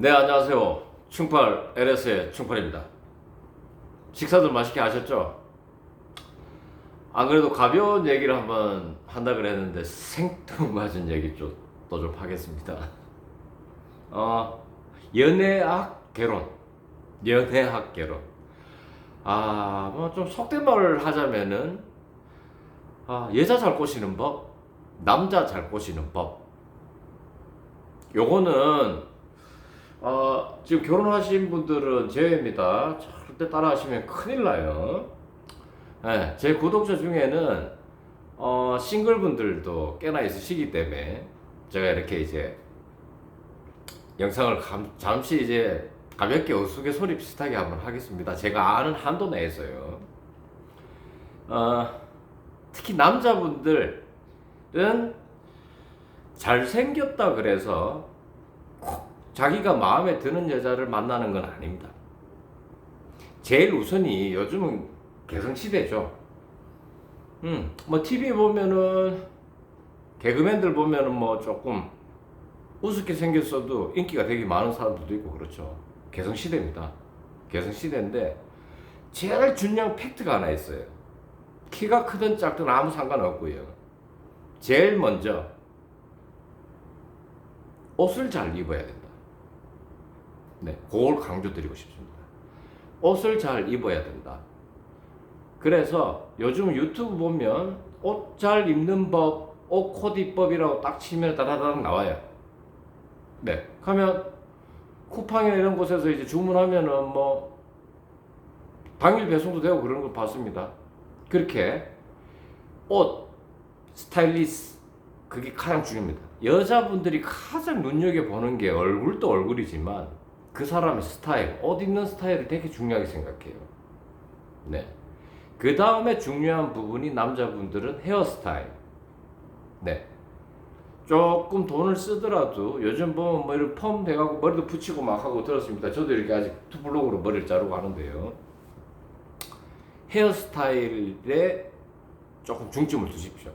네, 안녕하세요. 충팔 LS의 충팔입니다. 식사들 맛있게 하셨죠? 안 그래도 가벼운 얘기를 한번 한다 그랬는데 생뚱맞은 얘기 좀또좀 하겠습니다. 어, 연애학 결혼. 연애학 결혼. 아, 뭐 좀 속된 말을 하자면은 아, 여자 잘 꼬시는 법, 남자 잘 꼬시는 법. 요거는 어, 지금 결혼하신 분들은 제외입니다. 절대 따라하시면 큰일 나요. 예, 제 구독자 중에는 어, 싱글 분들도 꽤나 있으시기 때문에 제가 이렇게 이제 영상을 감- 잠시 이제 가볍게 우스갯소리 비슷하게 한번 하겠습니다. 제가 아는 한도 내에서요. 어, 특히 남자분들은 잘생겼다 그래서 꼭 자기가 마음에 드는 여자를 만나는 건 아닙니다. 제일 우선이 요즘은 개성 시대죠. 음, 뭐 TV 보면은 개그맨들 보면은 뭐 조금 우습게 생겼어도 인기가 되게 많은 사람들도 있고 그렇죠. 개성 시대입니다. 개성 시대인데 제일 중요한 팩트가 하나 있어요. 키가 크든 작든 아무 상관없고요. 제일 먼저 옷을 잘 입어야 된다. 네, 그걸 강조드리고 싶습니다. 옷을 잘 입어야 된다. 그래서 요즘 유튜브 보면 옷 잘 입는 법, 옷 코디법이라고 딱 치면 따다닥 나와요. 네, 가면 쿠팡이나 이런 곳에서 이제 주문하면은 뭐 당일 배송도 되고 그런 걸 봤습니다. 그렇게 옷, 스타일리스트 그게 가장 중요합니다. 여자분들이 가장 눈여겨 보는 게 얼굴도 얼굴이지만 그 사람의 스타일, 옷 입는 스타일을 되게 중요하게 생각해요. 네. 그 다음에 중요한 부분이 남자분들은 헤어스타일. 네. 조금 돈을 쓰더라도 요즘 보면 뭐 이렇게 펌 돼가고 머리도 붙이고 막 하고 들었습니다. 저도 이렇게 아직 투블록으로 머리를 자르고 하는데요. 헤어스타일에 조금 중점을 두십시오.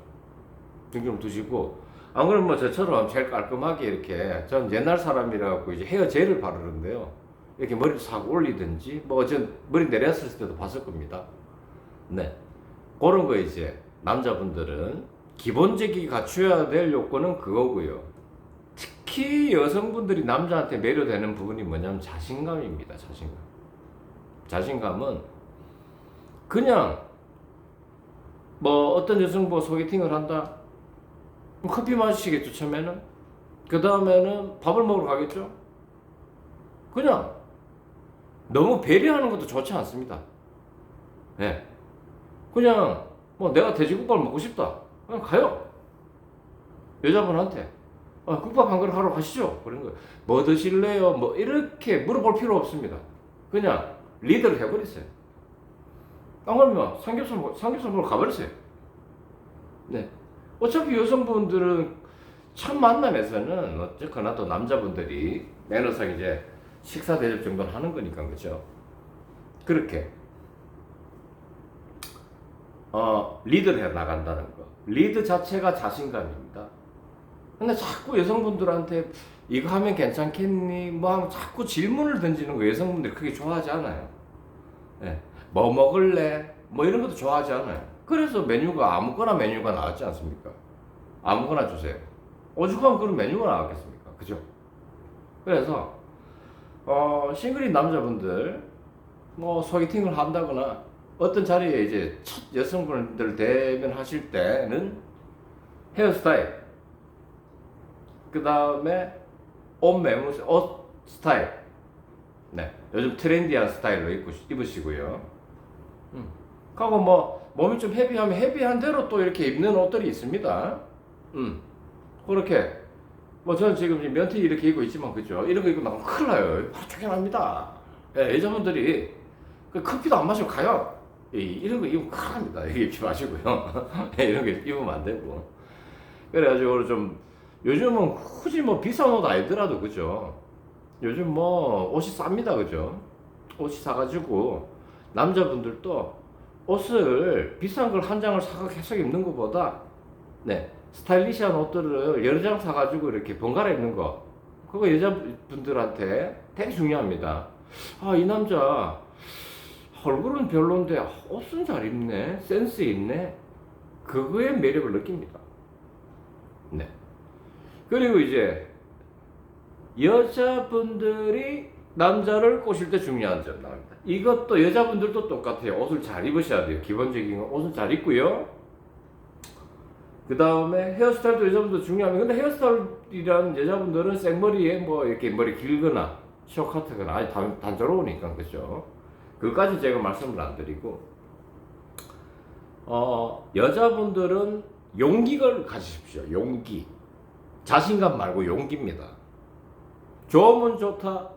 중점을 두시고 안 그러면 뭐 저처럼 제일 깔끔하게 이렇게 전 옛날 사람이라고 이제 헤어 젤을 바르는데요. 이렇게 머리를 싹 올리든지 뭐 전 머리 내렸을 때도 봤을 겁니다. 네. 그런 거 이제 남자분들은 기본적이 갖춰야 될 요건은 그거고요. 특히 여성분들이 남자한테 매료되는 부분이 뭐냐면 자신감입니다. 자신감. 자신감은 그냥 뭐 어떤 여성분 소개팅을 한다. 커피 마시겠죠 처음에는. 그 다음에는 밥을 먹으러 가겠죠. 그냥 너무 배려하는 것도 좋지 않습니다. 예. 그냥 뭐 내가 돼지국밥을 먹고 싶다. 그냥 가요. 여자분한테. 아, 국밥 한 그릇 하러 가시죠. 그런 거예요. 뭐 드실래요? 뭐 이렇게 물어볼 필요 없습니다. 그냥 리더를 해버리세요. 안 그러면 삼겹살 먹, 삼겹살 먹으러 가버리세요. 네. 어차피 여성분들은 첫 만남에서는 어쨌거나 또 남자분들이 매너상 이제 식사 대접 정도는 하는 거니까 그죠? 그렇게 어 리드를 해 나간다는 거. 리드 자체가 자신감입니다. 근데 자꾸 여성분들한테 이거 하면 괜찮겠니? 뭐 하면 자꾸 질문을 던지는 거 여성분들이 크게 좋아하지 않아요. 예. 뭐 먹을래? 뭐 이런 것도 좋아하지 않아요. 그래서 메뉴가 아무거나 메뉴가 나왔지 않습니까? 아무거나 주세요. 오죽하면 그런 메뉴가 나왔겠습니까? 그죠? 그래서 어, 싱글인 남자분들 뭐 소개팅을 한다거나 어떤 자리에 이제 첫 여성분들 대면하실 때는 헤어스타일 그 다음에 옷 매무 옷 스타일 네 요즘 트렌디한 스타일로 입고 입으시고요 음. 하고 뭐 몸이 좀 헤비하면 헤비한 대로 또 이렇게 입는 옷들이 있습니다. 음. 그렇게. 뭐 저는 지금 이 면티 이렇게 입고 있지만 그죠? 이런 거 입고 나가면 큰일 나요. 쫓겨납니다. 예, 여자분들이 그 커피도 안 마시고 가요. 이, 이런 거 입으면 큰일 납니다. 이거 입지 마시고요. 예, 이런 거 입으면 안 되고. 그래가지고 좀 요즘은 굳이 뭐 비싼 옷 아니더라도 그죠? 요즘 뭐 옷이 쌉니다. 그죠? 옷이 사가지고 남자분들도 옷을 비싼 걸 한 장을 사가 계속 입는 것보다 네 스타일리시한 옷들을 여러 장 사가지고 이렇게 번갈아 입는 거 그거 여자분들한테 되게 중요합니다. 아, 이 남자 얼굴은 별론데 옷은 잘 입네. 센스 있네. 그거의 매력을 느낍니다. 네. 그리고 이제 여자분들이 남자를 꼬실 때 중요한 점 나옵니다. 이것도 여자분들도 똑같아요. 옷을 잘 입으셔야 돼요. 기본적인 건 옷을 잘 입고요. 그 다음에 헤어스타일도 여자분들 중요합니다. 근데 헤어스타일이란 여자분들은 생머리에 뭐 이렇게 머리 길거나 쇼커트거나 아주 단, 단조로우니까 그죠. 그까지 제가 말씀을 안 드리고 어 여자분들은 용기를 가지십시오. 용기. 자신감 말고 용기입니다. 좋으면 좋다.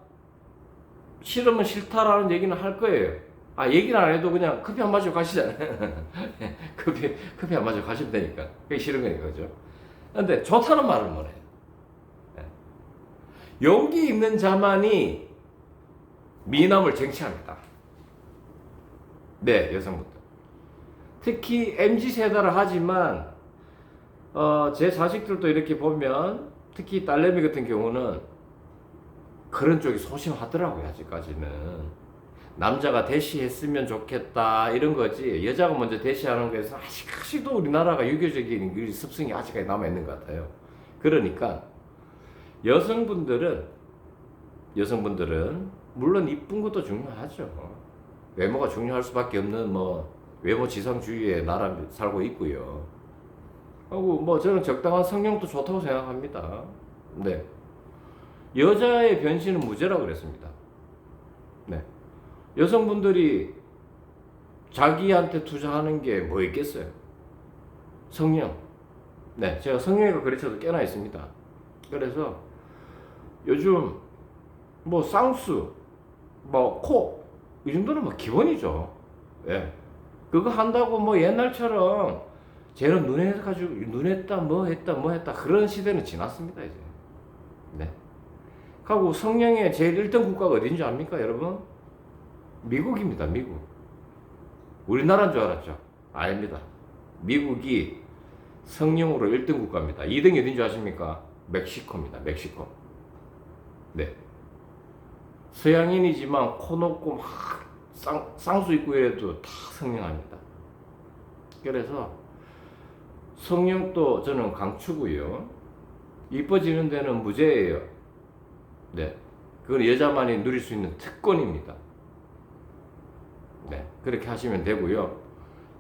싫으면 싫다라는 얘기는 할 거예요. 아, 얘기는 안 해도 그냥 커피 한 마시고 가시잖아요. 커피, 커피 한 마시고 가시면 되니까. 그게 싫은 거니까, 그죠? 근데 좋다는 말을 못 해요. 예. 용기 있는 자만이 미남을 쟁취합니다. 네, 여성분들. 특히 MZ 세대를 하지만 어, 제 자식들도 이렇게 보면 특히 딸내미 같은 경우는 그런 쪽이 소심하더라고요 아직까지는 남자가 대시했으면 좋겠다 이런 거지 여자가 먼저 대시하는 거에서 아직까지도 우리나라가 유교적인 그 습성이 아직까지 남아 있는 것 같아요. 그러니까 여성분들은 여성분들은 물론 이쁜 것도 중요하죠. 외모가 중요할 수밖에 없는 뭐 외모 지상주의의 나라 살고 있고요. 하고 뭐 저는 적당한 성형도 좋다고 생각합니다. 네. 여자의 변신은 무죄라고 그랬습니다. 네. 여성분들이 자기한테 투자하는 게 뭐 있겠어요? 성형. 네, 제가 성형외과 거래처도 꽤나 있습니다. 그래서 요즘 뭐 쌍수, 뭐 코, 이 정도는 뭐 기본이죠. 예. 그거 한다고 뭐 옛날처럼 쟤는 눈에 가지고 눈했다 뭐 했다 뭐 했다 그런 시대는 지났습니다 이제. 네. 하고 성령의 제일 1등 국가가 어딘지 압니까 여러분? 미국입니다 미국. 우리나라인 줄 알았죠? 아닙니다. 미국이 성령으로 1등 국가입니다. 2등이 어딘지 아십니까? 멕시코입니다. 멕시코. 네. 서양인이지만 코 높고 막 쌍, 쌍수 입고 이래도 다 성령합니다. 그래서 성령도 저는 강추고요. 이뻐지는 데는 무죄예요. 네. 그건 여자만이 누릴 수 있는 특권입니다. 네. 그렇게 하시면 되고요.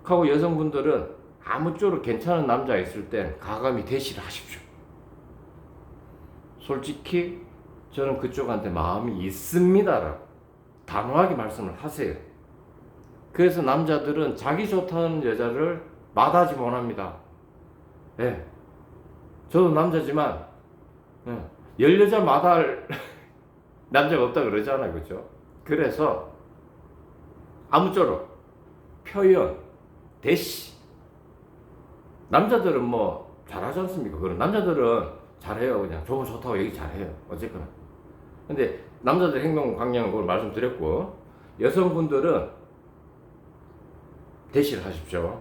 하고 여성분들은 아무쪼록 괜찮은 남자 있을 땐 가감히 대시를 하십시오. 솔직히 저는 그쪽한테 마음이 있습니다라고 단호하게 말씀을 하세요. 그래서 남자들은 자기 좋다는 여자를 마다하지 못합니다. 예. 저도 남자지만, 예. 열 여자 마다 할 남자가 없다 그러잖아요. 그죠? 그래서, 아무쪼록 표현, 대시. 남자들은 뭐 잘하지 않습니까? 그런 남자들은 잘해요. 그냥 좋은 좋다고 얘기 잘해요. 어쨌거나. 근데 남자들 행동 강령은 그걸 말씀드렸고 여성분들은 대시를 하십시오.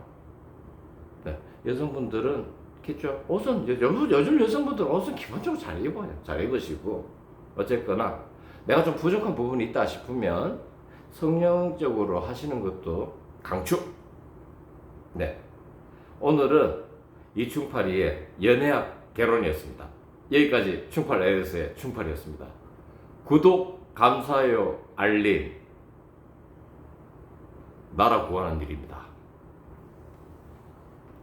네. 여성분들은 겠죠. 옷은 요- 요즘 요즘 여성분들 옷은 기본적으로 잘 입어요. 잘 입으시고 어쨌거나 내가 좀 부족한 부분이 있다 싶으면 성령적으로 하시는 것도 강추. 네. 오늘은 이충팔이의 연애학 개론이었습니다. 여기까지 충팔 에어스의 충팔이었습니다. 구독, 감사요, 알림. 나라 구하는 일입니다.